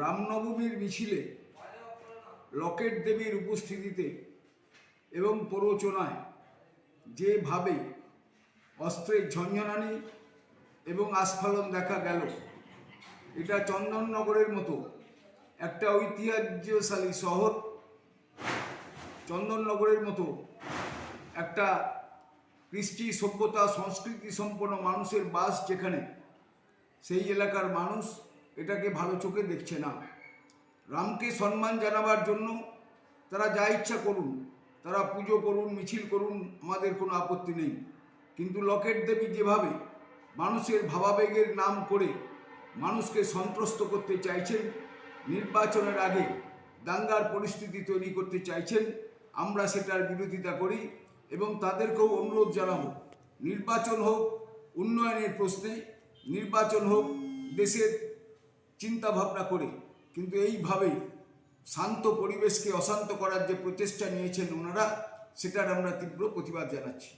রামনবমীর মিছিলে লকেট দেবীর উপস্থিতিতে এবং প্ররোচনায় যেভাবে অস্ত্রের ঝঞ্ঝনানি এবং আস্ফালন দেখা গেল, এটা চন্দননগরের মতো একটা ঐতিহ্যশালী শহর, চন্দননগরের মতো একটা কৃষ্টি সভ্যতা, সংস্কৃতি সম্পন্ন মানুষের বাস যেখানে, সেই এলাকার মানুষ এটাকে ভালো চোখে দেখছে না। রামকে সম্মান জানাবার জন্য তারা যা ইচ্ছা করুন, তারা পুজো করুন, মিছিল করুন, আমাদের কোনো আপত্তি নেই। কিন্তু লকেট দেবী যেভাবে মানুষের ভাবাবেগের নাম করে মানুষকে সন্ত্রস্ত করতে চাইছেন, নির্বাচনের আগে দাঙ্গার পরিস্থিতি তৈরি করতে চাইছেন, আমরা সেটার বিরোধিতা করি এবং তাদেরকেও অনুরোধ জানাব, নির্বাচন হোক, উন্নয়নের প্রশ্নে নির্বাচন হোক, দেশের চিন্তা ভাবনা করে। কিন্তু এইভাবে শান্ত পরিবেশকে অশান্ত করার যে প্রচেষ্টা নিয়েছেন ওনারা, সেটার আমরা তীব্র প্রতিবাদ জানাচ্ছি।